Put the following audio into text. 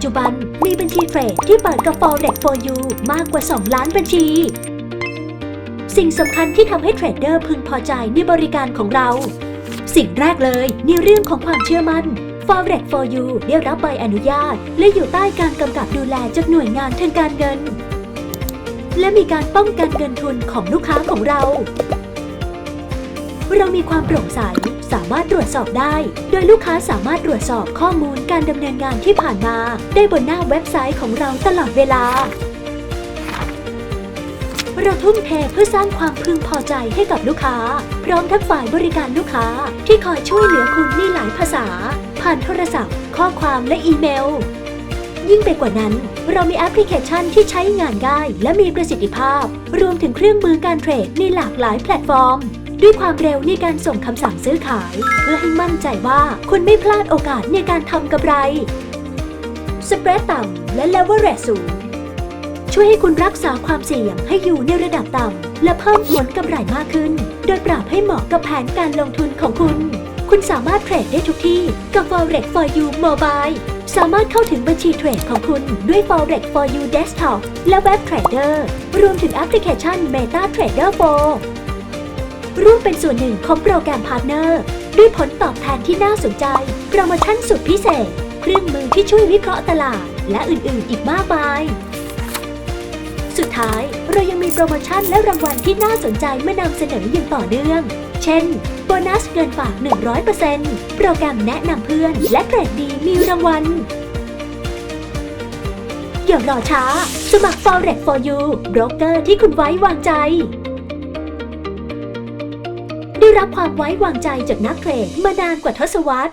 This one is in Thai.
จจุบันมีบัญชีเทรดที่เปิดกับ Forex for You มากกว่า 2 ล้านบัญชี สิ่งสำคัญที่ทำให้เทรดเดอร์พึงพอใจในบริการของเรา สิ่งแรกเลยในเรื่องของความเชื่อมั่น Forex for You ได้รับใบอนุญาต และอยู่ใต้การกำกับดูแลจากหน่วยงานทางการเงิน และมีการป้องกันเงินทุนของลูกค้าของเรา เรามีความโปร่งใส สามารถตรวจสอบได้ โดยลูกค้าสามารถตรวจสอบข้อมูลการดำเนินงานที่ผ่านมา ได้บนหน้าเว็บไซต์ของเราตลอดเวลา เราทุ่มเทเพื่อสร้างความพึงพอใจให้กับลูกค้า พร้อมทั้งฝ่ายบริการลูกค้าที่คอยช่วยเหลือคุณในหลายภาษา ผ่านโทรศัพท์ ข้อความและอีเมลยิ่งไปกว่านั้น เรามีแอปพลิเคชันที่ใช้งานง่าย และมีประสิทธิภาพ รวมถึงเครื่องมือการเทรดในหลากหลายแพลตฟอร์ม ด้วยความเร็วในการส่งคำสั่งซื้อขาย เพื่อให้มั่นใจว่าคุณไม่พลาดโอกาสในการทำกำไร สเปรดต่ำและเลเวอเรจสูง ช่วยให้คุณรักษาความเสี่ยงให้อยู่ในระดับต่ำและเพิ่มผลกำไรมากขึ้น โดยปรับให้เหมาะกับแผนการลงทุนของคุณ คุณสามารถเทรดได้ทุกที่กับ Forex for You Mobile สามารถเข้าถึงบัญชีเทรดของคุณด้วย Forex for You Desktop และ Web Trader รวมถึงแอปพลิเคชัน Meta Trader 4 ร่วมเป็นส่วนหนึ่งของโปรแกรมพาร์ทเนอร์ ด้วยผลตอบแทนที่น่าสนใจ โปรโมชั่นสุดพิเศษ เครื่องมือที่ช่วยวิเคราะห์ตลาด และอื่นๆ อีกมากมาย สุดท้ายเรายังมีโปรโมชั่นและรางวัลที่น่าสนใจมานำเสนออย่างต่อเนื่อง เช่น โบนัสเกินฝาก 100%โปรแกรมแนะนำเพื่อน และเกรดดีมีรางวัลอย่ารอช้า สมัคร Forex for You โบรกเกอร์ที่คุณไว้วางใจ ได้รับความไว้วางใจจากนักเทรดมานานกว่าทศวรรษ